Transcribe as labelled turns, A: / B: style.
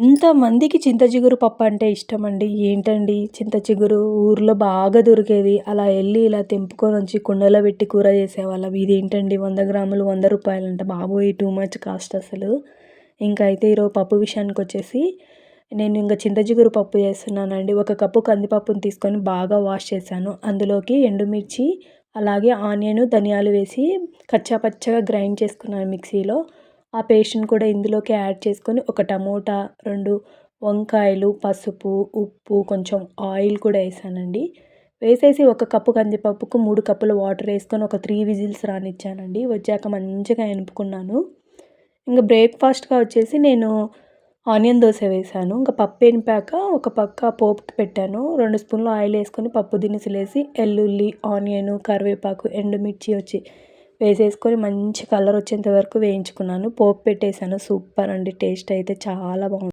A: ఇంతమందికి చింతచిగురు పప్పు అంటే ఇష్టం అండి ఏంటండి చింతచిగురు ఊర్లో బాగా దొరికేది. అలా వెళ్ళి ఇలా తెంపుకొని వచ్చి కుండలో పెట్టి కూర చేసేవాళ్ళం. ఇది ఏంటండి వంద గ్రాములు వంద రూపాయలు అంటే బాబోయ్! టూ మచ్ కాస్ట్ అసలు. ఇంకా అయితే ఈరోజు పప్పు విషయానికి వచ్చేసి నేను ఇంకా చింతచిగురు పప్పు చేస్తున్నానండి. ఒక కప్పు కందిపప్పును తీసుకొని బాగా వాష్ చేశాను. అందులోకి ఎండుమిర్చి అలాగే ఆనియన్ ధనియాలు వేసి కచ్చా పచ్చగా గ్రైండ్ చేసుకున్నాను మిక్సీలో. ఆ పేస్ట్ని కూడా ఇందులోకి యాడ్ చేసుకొని ఒక టమోటా రెండు వంకాయలు పసుపు ఉప్పు కొంచెం ఆయిల్ కూడా వేసానండి. వేసేసి ఒక కప్పు కందిపప్పుకు మూడు కప్పులు వాటర్ వేసుకొని ఒక త్రీ విజిల్స్ రానిచ్చానండి. వచ్చాక మంచిగా ఎనుపుకున్నాను. ఇంకా బ్రేక్ఫాస్ట్గా వచ్చేసి నేను ఆనియన్ దోశ వేసాను. ఇంకా పప్పు ఎనిపాక ఒక పక్క పోపుకి పెట్టాను. రెండు స్పూన్లు ఆయిల్ వేసుకొని పప్పు దినుసులు వేసి ఎల్లుల్లి ఆనియన్ కరివేపాకు ఎండుమిర్చి వచ్చి వేసేసుకొని మంచి కలర్ వచ్చేంత వరకు వేయించుకున్నాను. పోపు పెట్టేసాను సూపర్ అండి. టేస్ట్ అయితే చాలా బాగుంది.